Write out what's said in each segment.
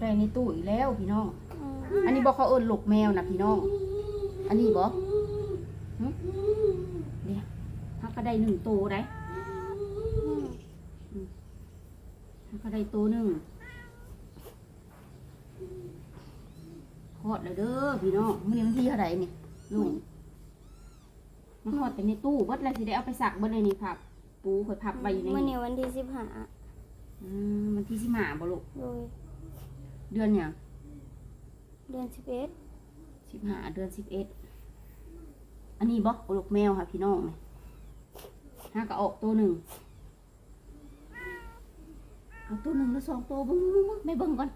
ได้ในตู้อีกแล้วพี่น้องอืมอันนี้บอกเขาเอิ้นหลกแมวนะพี่น้อง อันนี้บอกเนี่ยถ้าก็ได้หนึ่งตัวได้ถ้าก็ได้ตัวหนึ่งทอดแล้วเด้อพี่น้องมื้อนี้วันที่เท่าไหร่นี่ลุงมันทอดแต่ในตู้เบิดแล้วสิได้เอาไปสักเบิดเลยนี่พับปูข่อยพับไว้อยู่ในมื่อนี้นี้วันที่สิบห้าอืมวันที่สิมาบ่ลูกโดย เดือนเนี่ยเดือนสิบเอ็ดสิบห้าเดือนสิบเอ็ดอันนี้บอกลูกแมวค่ะพี่น้องนี่ห้าก็ออกตัวหนึ่งเอาตัวหนึ่งหรือสองตัวเบึ้งบึ้งบึ้งไม่เบิ่งก่อน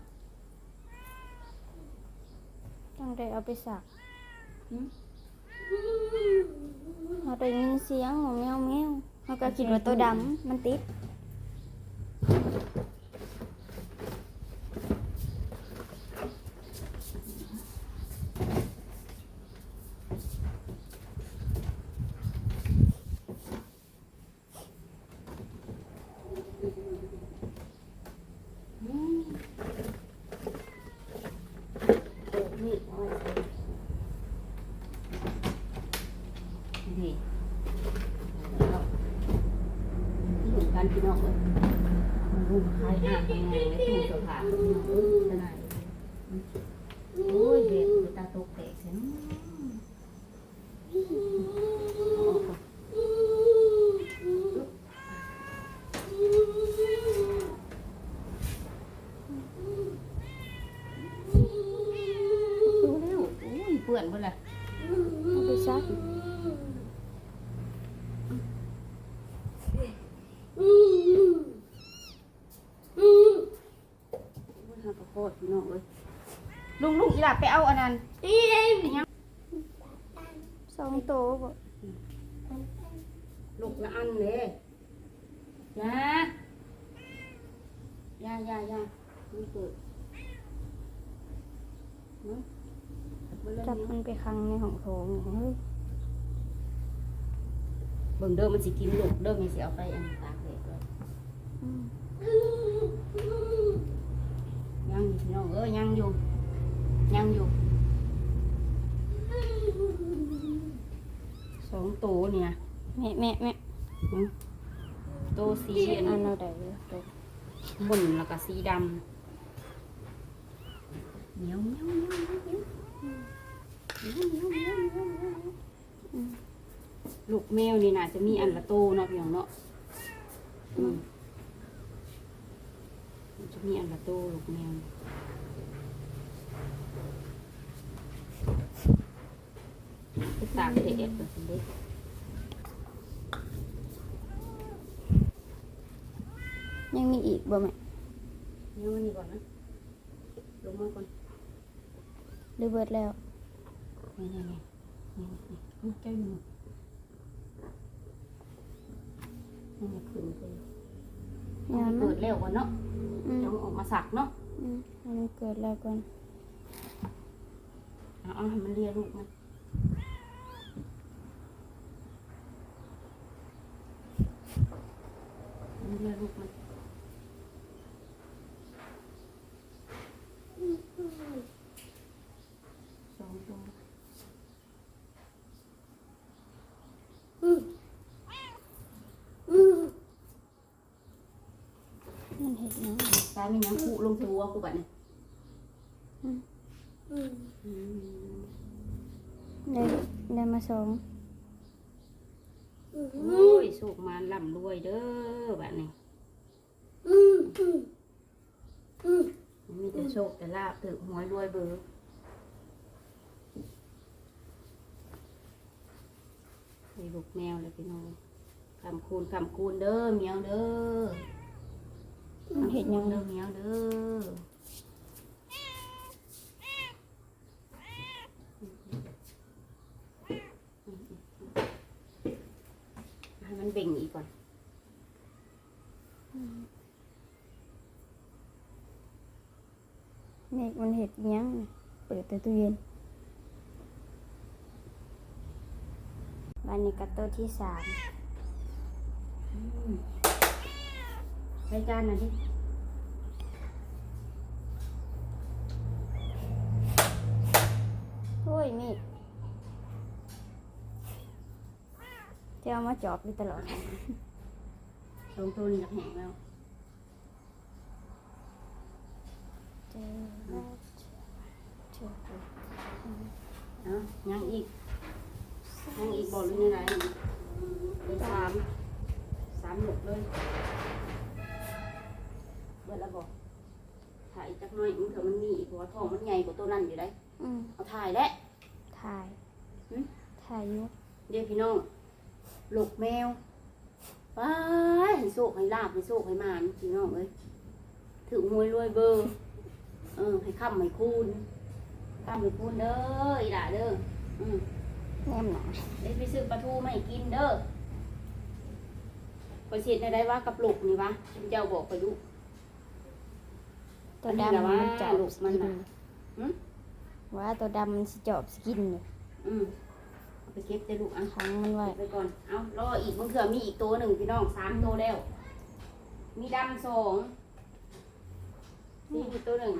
ต้องได้เอาไปสักหืมเราได้ยินเสียงของแมวแมวเราก็คิดว่าตัวดำมันติด อืมเปิดนี่เอาไว้นี่เอาที่เห็น กันพี่น้องเลยมันรูปคล้ายอ่างทำไงในตู้เสื้อผ้าพี่น้องเอ้ยจะไหนโอ้ยเด็กตาตกแตกเสียงเอาออกก่อน ดูแล้วโอ้ยเปื่อนหมดเลย เอาไปซัก ทำข้าวโพดพี่น้องเอ้ย ลุงลุงอีหลับไปเอาอันนั้นอียังสองโตวบ่ลูกละอันเลยยายายายามันเกิดเนาะมันเริ่มจับเนี้ยมันไปขังในห้องโถงเฮ้ยเบิ่งเด้อมันสิกินลูกเด้อมีสิเอาไปอันตากแดดเลยอืมยังอยู่พี่น้องเอ้ยยังอยู่ ยังอยู่สองตัวเนี่ยแม่แม่แม่อืมตัวสีอันอันเราได้อยู่ตัวบนแล้วก็สีดำเหนียวเหนียวเหนียวเหนียวเหนียวเหนียวเหนียวเหนียวเหนียวเหนียวอืมลูกแมวนี่น่าจะมีอันละโตเนาะพี่น้องเนาะอืมมันจะมีอันละโตลูกแมวไป ตากแดดก่อนสิเด้ยังมีอีกบ่แม่เดี๋ยวมันนี่ก่อนนะลงมาก่อนหรือเบิดแล้วนี่นี่นี่นี่นี่ลูกแก้วหนูนี่มันขึ้นไปยามมัเกินดแล้วก่อนเนาะอืมเดี๋ยวออกมาสักเนาะอืมให้มันเกิดแล้วก่อนเอาเอาให้มันเลียลูกมัน ดูกมัน สองตัวมันเห็ดหยังตายไมันยังผูลงที่หัวกูบัดเนี่อืมอืมได้ได้มาสองโอ้ยสุกมาล่ำรวยเด้อบัดนี้ มีแต่โชคแต่ลาบถือหวยรวยเบอร์ไอ้บุกแมวเลยพี่น้องคำคูณคำคูณเด้อเมียวเด้อมันเห็ดยังเด้อเมียวเด้อ เมฆมันเห็ดยังเปิดแต่ตู้เย็นวัในกับตัวที่สามใช้จานหน่อยดิถ้วยเมฆจะเอามาจอบอยู่ตลอด ลงทุนหนักแหงแล้ว เนาะยังอีกยังอีกบอกเลยในไรเป็นสามสามหลกเลยเบิดแล้วบอกถ่ายจักหน่อยมันเถอะมันมีอีกเพราะว่าท้องมันใหญ่กว่าตัวนั้นอยู่ได้อืมเอาถ่ายแล้ว ถ่ายหึ ถ่ายอยู่เดี๋ยวพี่น้องหลกแมวไปให้โศกให้ลาบให้โศกให้มานพี่น้องเอ้ยถึงมวยรวยเบอร์ ออให้ค่ำให้คูณค่ำให้คูณเด้ออีหล่าเด้ออืมแนมหนาได้ไปซื้อปลาทูมาให้กินเด้อไปเช็ดในได้ว่ากับลูกนี่วะคุณเจ้าบอกไปดูตัวอันนี้ดำล่ะมันว่าจอบลูกสมันกินน่ะหึว่าตัวดำมันสิจอบสกินอยู่อืมเอาไปเก็บได้ลูกอะขังมันไว้เก็บไปก่อน เอารออีกมึงเถื่อมีอีกตัวหนึ่งพี่น้องสามตัวแล้ว มีดำสองนี่อีกตัวหนึ่ง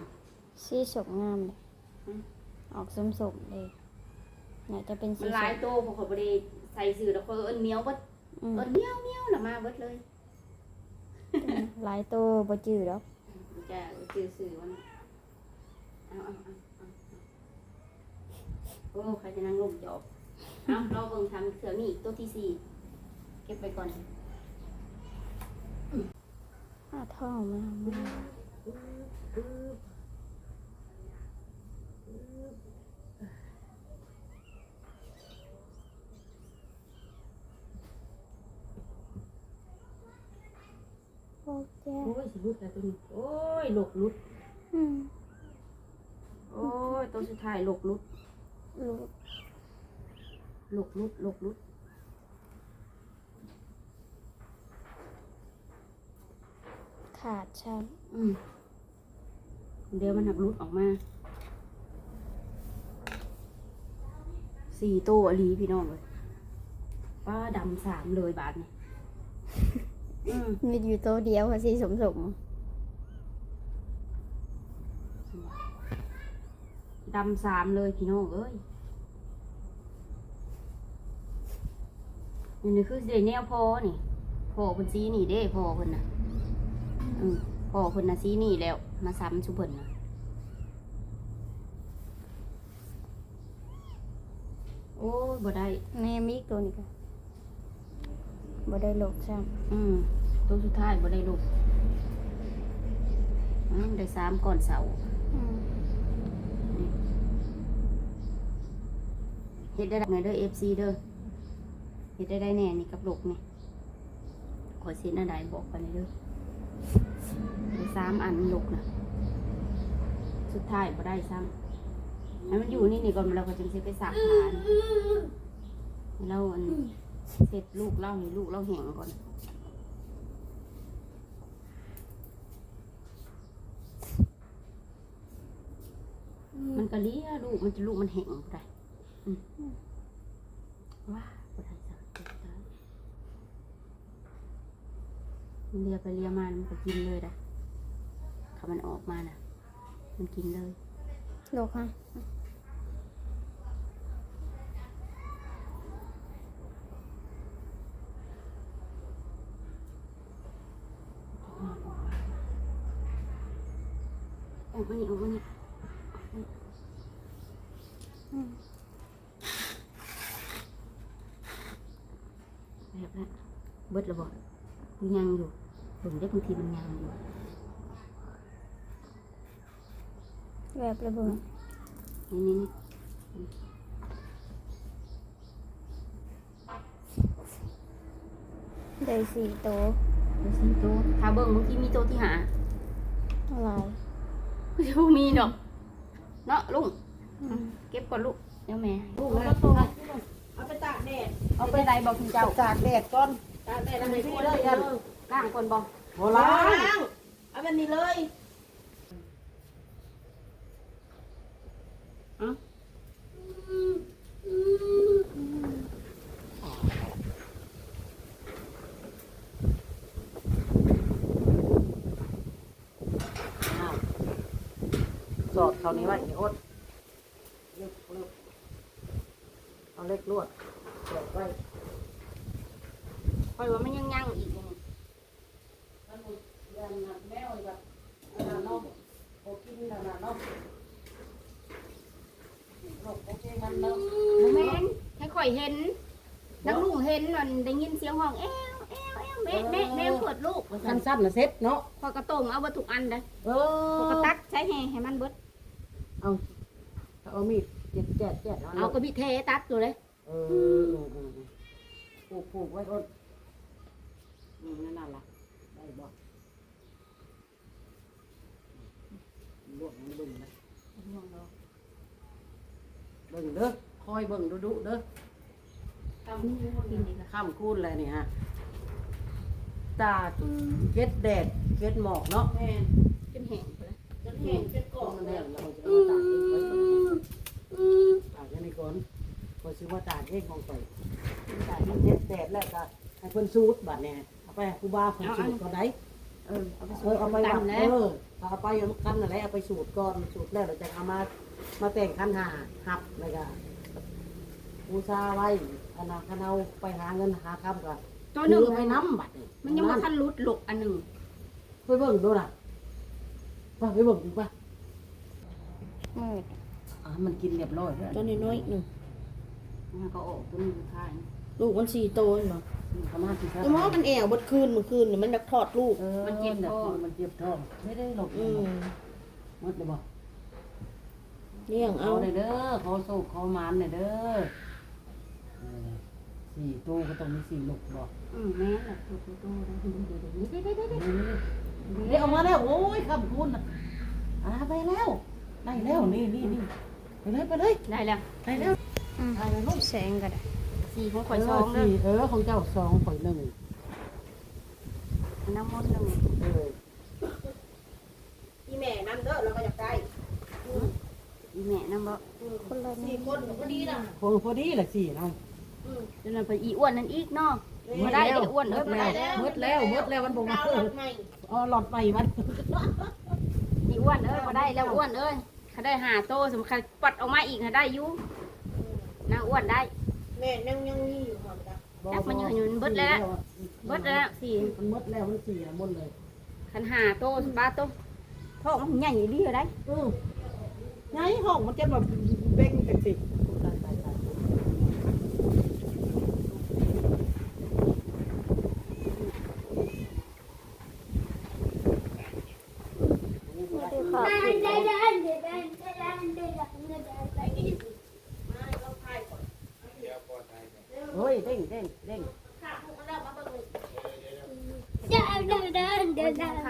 สีสกงามเลยอืมออกสมสมๆเลยน่าจะเป็นสีมันหสลายกตัวเพอเขาบริใส่สื่อแล้วเขาเอิ้นเมียวเบิดอืมเอิ้นเมียวเมียวละมาเบิดเลยหลายตัวบ่จืดหรอกแกสื่อสื่อวันเอาเอาเอาเอาเอาโอ้ใครจะนั่งลงจอบเอารอเบิ่งทำเสือมีอีกตัวที่สี่เก็บไปก่อนอ้าท่องมา โอเคโอ้ยสิรุดแล้วตัวนี้โอ้ยหลกลุด อืมโอ้ยตัวสุดท้ายหลกลุดรู้หลกลุดหลกลุดขาดช้อืมเดี๋ยวมันหักลุดออกมาสี่ตัวอลีพี่น้องเลยป้าดำสามเลยบาทนี่ อืมำมีอยู่ตัวเดียวค่ะสีสมสมดำสามเลยพี่น้องเอ้ยนี่นี่คือเดแนวพอนี่พอคนซีนี่เด้พอคนน่ะอืมพอคนน่ะซีนี่แล้ว มาซ้ำชุบเพิ่นน่ะโอ้ยบ่ได้ แม่มีอีกตัวนี้ก็ บ่ได้หลกซ้อืมตัวสุดท้ายบ่ได้ลูกอืมได้สามก่อนเสาำอืมเฮ็ดได้ไงเด้อ FC เด้อเฮ็ดได้ได้แน่นี่กับลูกนี่ขอเซ็นอะไรบอกกันเลยเด้อได้สามอันลูกนะสุดท้ายบ่ได้ซ้ำให้มันอยู่นี่นี่ก่อนเราก็จึงสิไปสักผ่านเราอัน เสร็จลูกเล่านี่ลูกเล่าแห้งก่อน มันก็เลี้ยลูกมันจะลูกมันแห้งบ่ได้อืมว้าบ่ได้จ้ะเจ็บตายมันเลียไปเลียมามันก็กินเลยนะถ้ามันออกมาน่ะ มันกินเลยหลกฮะ ออกมานี่ออกมานี่อืมแบบนั้นเบิดแล้วบ่มันยังอยู่เบิ่งได้บางทีมันยังอยู่แบบระเบิดนี่นี่นี่ได้สี่ตัวเดี๋ยวสิโตวถ้าเบิ่งบางทีมีโตวที่หาอะไร เดี๋ยวมีดอกเนาะลุงอืมเก็บก่อนลูกเดี๋ยวแม่ลูกเอาแล้วไปตรงเอาไปตากแดดเอาไปไหนบอกคุณเจ้าตากแดดก่อนตากแดดแล้วให้พี่เลยกันล่างคนบอกโบราณเอาแบบนี้เลยอ้ อดเท่านี้ไว้นี่อดเล็กเล็กเอาเล็กลวดสอดไว้อยว่ามันยังยังอีกอย่างนี้มันบ่เดือนน่ะแมวแบบอันนั้นเนาะบ่กินอันนั้นเนาะโรคโอเคมันเนาะบ่แม่นให้ข่อยเห็นนักลุงเห็นมันได้ยินเสียงห้องแอวแอวแอวแม่แม่แม่เปิดลูกว่าซั่นสั้นๆน่ะเซ็ตเนาะข่อยกระต้มเอาเบ่ทุกอันเด้อเอข่อยอก็ตักใช้แห่ให้มันเบิด เอาเอามีดเจ็ดแจ๊ดแจ๊ดเอากระบิเทตัดอยู่เลยเออเออเออปลูกปลูกไว้ก่อนอืมนั่นน่ะล่ะได้บ่ลวกมันเบิ่งนะเบิ่งเด้อคอยเบิ่งดูดูๆเด้อ กินดีค่ะข้ามคูนเลยนี่ฮะ ตาเก็ดแดดเก็ดหมอกเนาะแม่น จนแห้งจนกรอบมันแห้งแล้วเราจะเอาตากเองไว้ก่อนตากยังไงก่อนพอซื้อว่าตากเองของไปตากมันเก็ดแดดแล้วก็ให้เพิ่นสูดบัดเนี่ยเอาไปให้ครูบาเพิ่นสูดก่อนได้เออเอาไปเออเอาไปตัวันดแล้เออเอาไปกันอะไรเอาไปสูตรก่อนสูตรแล้วเราจะเอามามาแต่งคันหาหับแล้วก็บูชาไว้อนาคณเอาไปหาเงินหาคำก่อนตัวหนึ่งไปน้ำบัดนี่มันยังมาทันรุดหลกอันหนึ่งไปเบิ่งดูน่ะ ไปไปเบิ่งดูป่ะมืดอ่ามันกินเรียบร้อยแล้วตัวนี้น้อยหนึ่งมันก็ออกตัวหนึงสุดท้ายลูกมันสี่โตวเห็นบ่ประมาณที่แต่หมอมันแอวบดคืนเมื่อคืนนี่มันอยากทอดลูก เออมันเจ็บท้องมันเจ็บท้องไม่ได้หลบอืมหมดเลยบ่เลี้ยงเอาเอาเลยเด้อขอสุกขอหมานเลยเด้อเออ สี่ตู้ก็ต้องมีสี่ลูกบ่อืมแม่นแหละตัวตัวตัวเดี๋ยวเดี๋ยวเดี๋ยวเดี๋ยวเดี๋ยวเดี๋ยวเดี๋ยวออกมาแล้วโอ้ยคำคุณน่ะอ่าไปแล้วได้แล้วนี่นี่นี่ไปเลยไปเลยได้แล้วได้แล้วอืมได้แล้วลูกแสงก็ได้สี่ของข่อยสองเด้อสี่เออของเจ้าสองข่อยหนึ่งน้ำมนต์หนึ่งเอออีแม่นั่นเด้อเราก็อยากได้อีแม่น้ำบ่คนละสี่คนก็ดีนะพอพอดีแหละสี่เนาะเดี๋ยว นั้นไปอีอ้วนนั่นอีกเนาะบ่ได้เด้ออ้วนเอ้ยบ่ได้แล้วหมดแล้วหมดแล้วมันบอกมาดาวเอรอถใหม่อ๋อหลอดใหม่มันอีอ้วนเอ้ยบ่ได้แล้วอ้วนเอ้ยเขาได้หาโตสำคัญปัดออกมาอีกเขาได้อยู่นางอ้วนได้แม่ยังยังมีอยู่ความจ้ะจักมันอยู่อยู่เบิดแล้วเบิดแล้วสี่มันหมดแล้วมันสี่แล้วหมดเลยคันหาโตสปาโตท้องมันใหญ่ดีอยู่ได้อือไงห้องมันจะแบบเบ่งจังสิ ตายตายตาย ไม่ได้ค่ะ เฮ้ยเด้งเด้งเด้ง ข้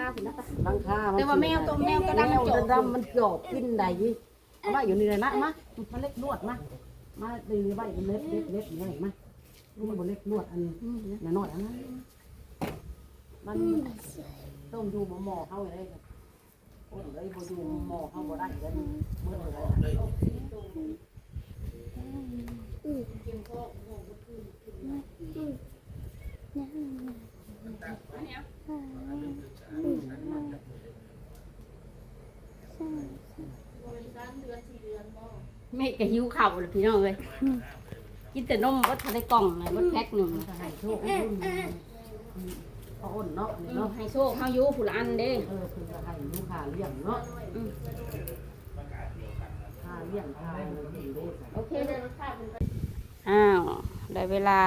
าวคุณนะปะ ลังคา แต่ว่าแมวตัวแมวตัว แมันวจตัวบดำมันจอบกินได้ยี่เอาไว้อยู่นี่เลยนะมามาเล็กนวดมามาดึงไว้เล็บเล็บเล็บนี่างไรมาลูกบนเล็กนวดอันน้อยๆอันนั้นมันต้องดูหมอหมอเข้าเลยโอ้ยเลยบ่ดูหมอเข้าบ่ได้เลยเมื่อไหร่ แม่ก็หิวข้าวเลยพี่น้องเลยกินแต่นมวัดทะเลกล่องเลยวัดแพ็คหนึ่งให้โชคให้รุ่นเอาอ้นเนาะนี่เนาะให้โชคเฮาอยู่ผู้ละอันเด้เออคือจะให้ลูกค้าเลี้ยงเนาะค่าเลี้ยงค่าอะไรอย่างเงี้ยโอเคเลยอ้าวได้เวลา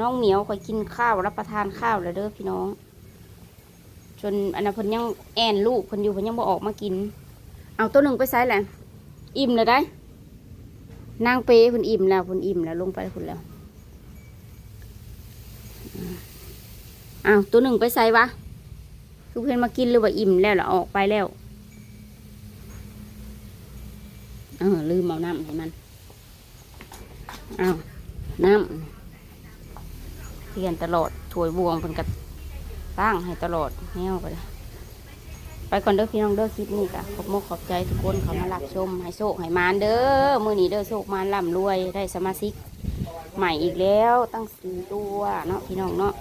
น้องเหมียวคอยกินข้าวรับประทานข้าวแล้วเด้อพี่น้อง จนอันนั้นเพิ่นยังแอนลูกเพิ่นอยู่เพิ่นยังบ่ออกมากิน เอาตัวหนึ่งไปใส่แหละอิ่มเลยได้ นางเปเพิ่นอิ่มแล้วเพิ่นอิ่มแล้วลงไปเพิ่นแล้วอ้าวตัวหนึ่งไปใส่วะคือเพิ่อนมากินหรือว่าอิ่มแล้วหรอออกไปแล้วเออลืมเอาน้ำให้มันอ้าวน้ำเปลี่ยนตลอดถวยบวงเพิ่นก็ตั้งให้ตลอดแนวไปเลย ไปก่อนเด้อพี่น้องเด้อคลิปนี้กะขอบมกขอบใจทุกคนเขามารับชมให้โชคให้มานเด้อมือนี้เด้อโชคมานร่ำรวยได้สมาชิกใหม่อีกแล้วตั้งสี่ตัวเนาะพี่น้องเนาะ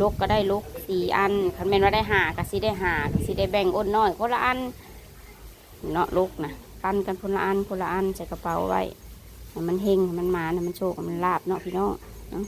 ลกก็ได้ลกสี่อันคันแมนว่าได้หากะสิได้หากะสิได้แบ่งอ้นน้อยคนละอันเนาะลกนะปันกันคนละอันคนละอันใส่กระเป๋าไว้มันเฮงมันมาให้มันโชคมันลาบเนาะพี่น้องเนาะ